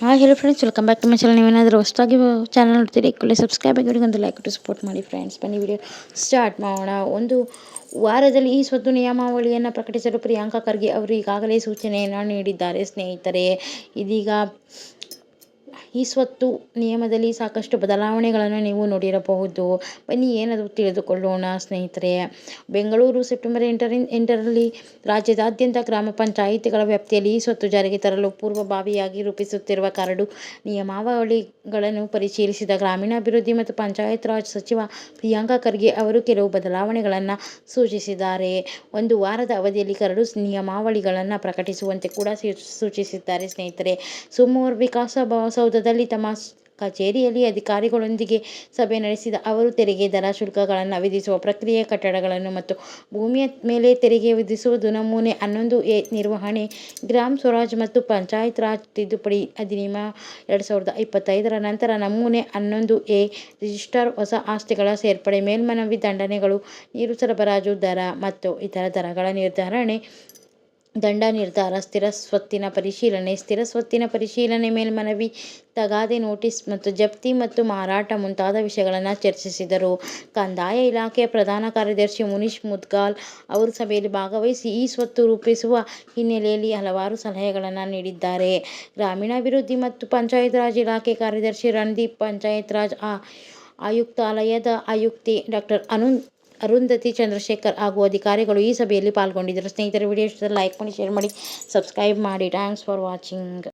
Hi ಹೇಳಿ friends welcome back to my channel ನೀವೇನಾದರೂ ಹೊಸದಾಗಿ ಚಾನಲ್ ನೋಡ್ತೀರಿ ಕೂಡಲೇ ಸಬ್ಸ್ಕ್ರೈಬ್ ಆಗಿ ಒಂದು ಲೈಕ್ ಟು ಸಪೋರ್ಟ್ ಮಾಡಿ ಫ್ರೆಂಡ್ಸ್ ಬನ್ನಿ ವಿಡಿಯೋ ಸ್ಟಾರ್ಟ್ ಮಾಡೋಣ. ಒಂದು ವಾರದಲ್ಲಿ ಈ ಸ್ವತ್ತು ನಿಯಮಾವಳಿಯನ್ನು ಪ್ರಕಟಿಸಲು ಪ್ರಿಯಾಂಕಾ ಖರ್ಗೆ ಅವರು ಈಗಾಗಲೇ ಸೂಚನೆಯನ್ನು ನೀಡಿದ್ದಾರೆ. ಸ್ನೇಹಿತರೆ, ಇದೀಗ ಈ ಸ್ವತ್ತು ನಿಯಮದಲ್ಲಿ ಸಾಕಷ್ಟು ಬದಲಾವಣೆಗಳನ್ನು ನೀವು ನೋಡಿರಬಹುದು. ಬನ್ನಿ ಏನದು ತಿಳಿದುಕೊಳ್ಳೋಣ ಸ್ನೇಹಿತರೆ. ಬೆಂಗಳೂರು ಸೆಪ್ಟೆಂಬರ್ ಎಂಟರಿಂದ ಎಂಟರಲ್ಲಿ ರಾಜ್ಯದಾದ್ಯಂತ ಗ್ರಾಮ ಪಂಚಾಯಿತಿಗಳ ವ್ಯಾಪ್ತಿಯಲ್ಲಿ ಈ ಸ್ವತ್ತು ಜಾರಿಗೆ ತರಲು ಪೂರ್ವಭಾವಿಯಾಗಿ ರೂಪಿಸುತ್ತಿರುವ ಕರಡು ನಿಯಮಾವಳಿಗಳನ್ನು ಪರಿಶೀಲಿಸಿದ ಗ್ರಾಮೀಣಾಭಿವೃದ್ಧಿ ಮತ್ತು ಪಂಚಾಯತ್ ರಾಜ್ ಸಚಿವ ಪ್ರಿಯಾಂಕಾ ಖರ್ಗೆ ಅವರು ಕೆಲವು ಬದಲಾವಣೆಗಳನ್ನು ಸೂಚಿಸಿದ್ದಾರೆ. ಒಂದು ವಾರದ ಅವಧಿಯಲ್ಲಿ ಕರಡು ನಿಯಮಾವಳಿಗಳನ್ನು ಪ್ರಕಟಿಸುವಂತೆ ಕೂಡ ಸೂಚಿಸಿದ್ದಾರೆ ಸ್ನೇಹಿತರೆ. ಸೋಮವಾರ ವಿಕಾಸಸೌಧದಲ್ಲಿ ತಮ್ಮ ಕಚೇರಿಯಲ್ಲಿ ಅಧಿಕಾರಿಗಳೊಂದಿಗೆ ಸಭೆ ನಡೆಸಿದ ಅವರು, ತೆರಿಗೆ ದರ ಶುಲ್ಕಗಳನ್ನು ವಿಧಿಸುವ ಪ್ರಕ್ರಿಯೆ, ಕಟ್ಟಡಗಳನ್ನು ಮತ್ತು ಭೂಮಿಯ ಮೇಲೆ ತೆರಿಗೆ ವಿಧಿಸುವುದು ನಮೂನೆ ಹನ್ನೊಂದು ಎ ನಿರ್ವಹಣೆ, ಗ್ರಾಮ ಸ್ವರಾಜ್ ಮತ್ತು ಪಂಚಾಯತ್ ರಾಜ್ ತಿದ್ದುಪಡಿ ಅಧಿನಿಯಮ ಎರಡು ಸಾವಿರದ ಇಪ್ಪತ್ತೈದರ ನಂತರ ನಮೂನೆ ಹನ್ನೊಂದು ಎ ರಿಜಿಸ್ಟರ್ ಹೊಸ ಆಸ್ತಿಗಳ ಸೇರ್ಪಡೆ, ಮೇಲ್ಮನವಿ ದಂಡನೆಗಳು, ನೀರು ಸರಬರಾಜು ದರ ಮತ್ತು ಇತರ ದರಗಳ ನಿರ್ಧರಣೆ ದಂಡ ನಿರ್ಧಾರ, ಸ್ಥಿರ ಸ್ವತ್ತಿನ ಪರಿಶೀಲನೆ, ಸ್ಥಿರ ಸ್ವತ್ತಿನ ಪರಿಶೀಲನೆ ಮೇಲ್ಮನವಿ ತಗಾದೆ ನೋಟಿಸ್ ಮತ್ತು ಜಪ್ತಿ ಮತ್ತು ಮಾರಾಟ ಮುಂತಾದ ವಿಷಯಗಳನ್ನು ಚರ್ಚಿಸಿದರು. ಕಂದಾಯ ಇಲಾಖೆಯ ಪ್ರಧಾನ ಕಾರ್ಯದರ್ಶಿ ಮುನೀಶ್ ಮುದ್ಗಾಲ್ ಅವರು ಸಭೆಯಲ್ಲಿ ಭಾಗವಹಿಸಿ ಈ ಸ್ವತ್ತು ರೂಪಿಸುವ ಹಿನ್ನೆಲೆಯಲ್ಲಿ ಹಲವಾರು ಸಲಹೆಗಳನ್ನು ನೀಡಿದ್ದಾರೆ. ಗ್ರಾಮೀಣಾಭಿವೃದ್ಧಿ ಮತ್ತು ಪಂಚಾಯತ್ ರಾಜ್ ಇಲಾಖೆ ಕಾರ್ಯದರ್ಶಿ ರಣದೀಪ್ ಪಂಚಾಯತ್ ರಾಜ್ ಆಯುಕ್ತಾಲಯದ ಆಯುಕ್ತೆ ಡಾಕ್ಟರ್ ಅನು ಅರುಂಧತಿ ಚಂದ್ರಶೇಖರ್ ಹಾಗೂ ಅಧಿಕಾರಿಗಳು ಈ ಸಭೆಯಲ್ಲಿ ಪಾಲ್ಗೊಂಡಿದ್ದರು. ಸ್ನೇಹಿತರೆ, ವಿಡಿಯೋ ಲೈಕ್ ಮಾಡಿ ಶೇರ್ ಮಾಡಿ ಸಬ್ಸ್ಕ್ರೈಬ್ ಮಾಡಿ. Thanks for watching